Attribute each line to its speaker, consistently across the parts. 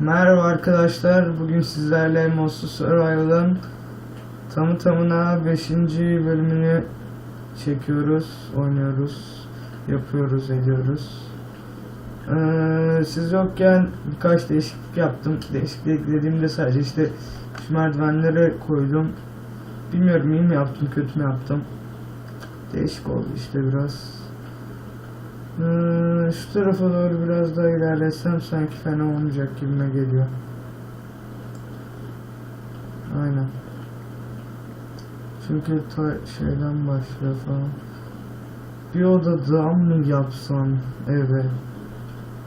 Speaker 1: Merhaba arkadaşlar. Bugün sizlerle Monster Survival'ın tamı tamına 5. bölümünü çekiyoruz, oynuyoruz, yapıyoruz, ediyoruz. Ee, siz yokken birkaç değişiklik yaptım. Değişiklik dediğimde sadece işte şu merdivenlere koydum. Bilmiyorum iyi mi yaptım, kötü mü yaptım. Değişik oldu işte biraz. Şu tarafa doğru biraz daha ilerlesem sanki fena olmayacak gibime geliyor. Aynen. Çünkü ta şeyden başlıyor falan. Bir oda daha mı yapsam eve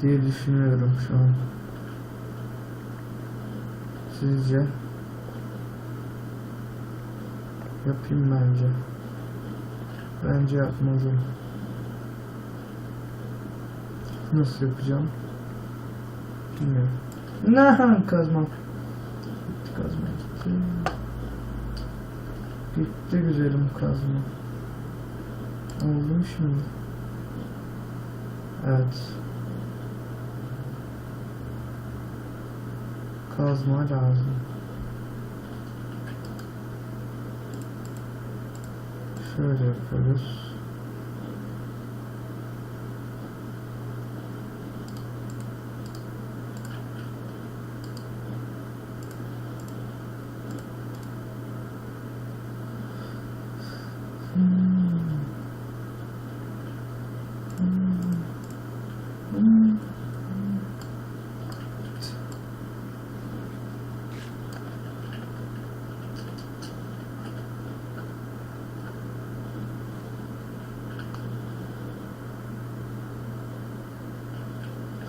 Speaker 1: diye düşünüyorum şu an. Sizce? Yapayım bence. Bence yapmalıyım. Nasıl yapacağım? Bilmiyorum. Ne kazmam. Gitti kazma gitti. Gitti güzelim kazma. Oldu mu şimdi? Evet. Kazma lazım. Şöyle yapıyoruz.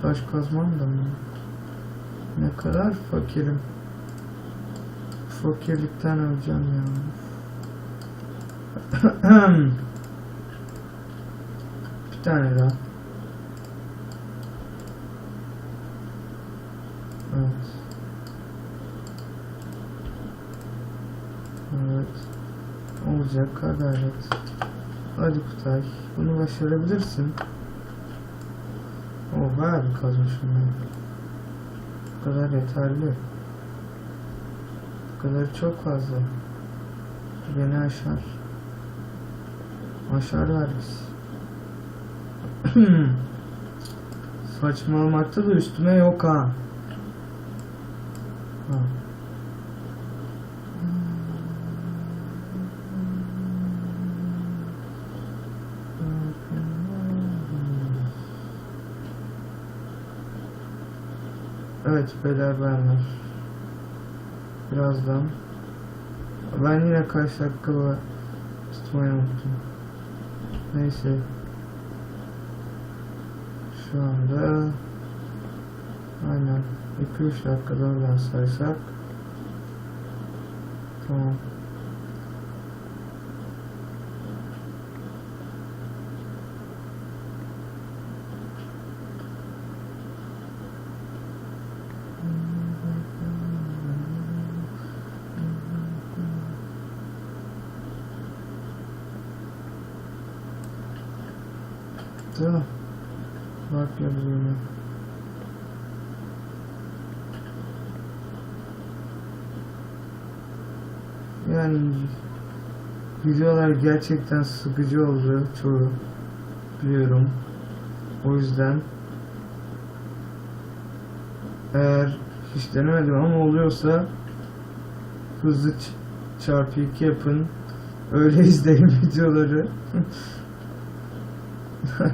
Speaker 1: Taş kazmam da mı? Ne kadar fakirim. Fakirlikten öleceğim ya. Bir tane daha. Evet. Evet. Olacak gayret. Hadi Kutay. Bunu başarabilirsin. O bayağı bir kazmışım ben. Bu kadar yeterli. Bu kadar çok fazla. Beni aşar. Aşar vergisi. Saçmalamakta da üstüme yok ha. ha. Evet beyler benler. Birazdan. Ben yine kaç dakika var tutmayı unuttum. Neyse. Şu anda aynen 2-3 dakikada oradan saysak Da. Bak yazıyorum. Yani videolar gerçekten sıkıcı oldu çoğu biliyorum. O yüzden eğer hiç denemedim ama oluyorsa hızlı çarpı 2 yapın. Öyle izleyin videoları.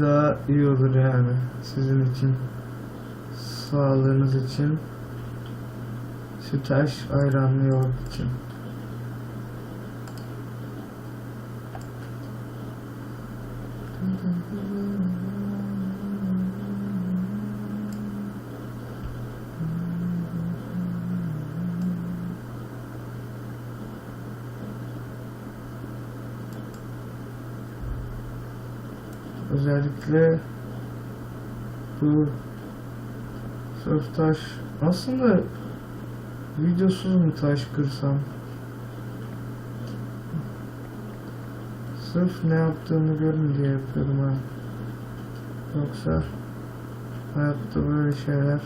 Speaker 1: daha iyi olur yani. Sizin için sağlığınız için sütaş ayranlı yoğurt için özellikle bu sırf taş aslında videosuz mu taş kırsam sırf ne yaptığımı görün diye yapıyorum ha yoksa Hayatta böyle şeyler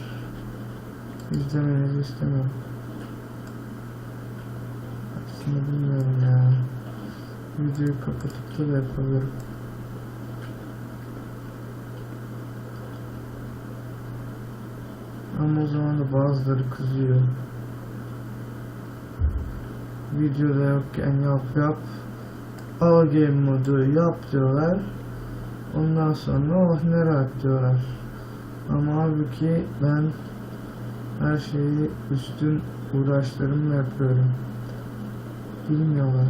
Speaker 1: izlemenizi istemiyorum. Aslında bilmiyorum ya. Videoyu kapatıp da da yapabilirim. Ama o zaman da bazıları kızıyor. Videoda yokken yap yap. Al game modu yap diyorlar. Ondan sonra oh ne rahat diyorlar. Ama halbuki ben her şeyi üstün uğraşlarımla yapıyorum. Bilmiyorlar.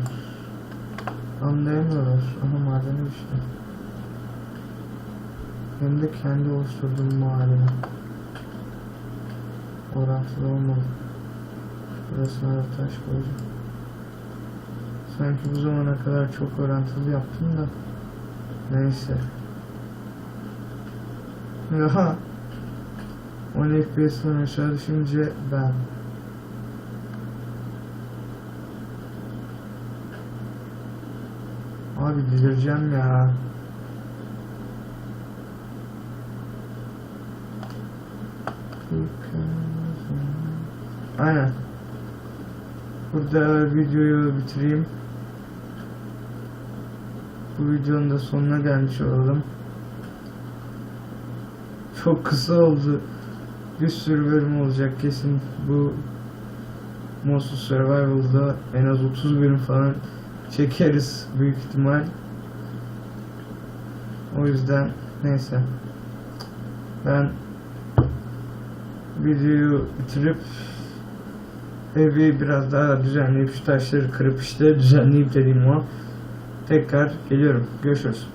Speaker 1: Anlayamıyorlar. Aha madene işte. Hem de kendi oluşturduğum madene. Orantılı olmalı. Burasına da taş koyacağım. Sanki bu zamana kadar çok orantılı yaptım da. Neyse. Ya. 10 FPS'den aşağı düşünce ben. Abi delireceğim ya. Aynen. Burada videoyu bitireyim. Bu videonun da sonuna gelmiş olalım. Çok kısa oldu. Bir sürü bölüm olacak kesin. Bu Monster Survival'da en az 30 bölüm falan çekeriz büyük ihtimal. O yüzden neyse. Ben videoyu bitirip evi biraz daha düzenleyip şu taşları kırıp işte düzenleyip dediğim o tekrar geliyorum. Görüşürüz.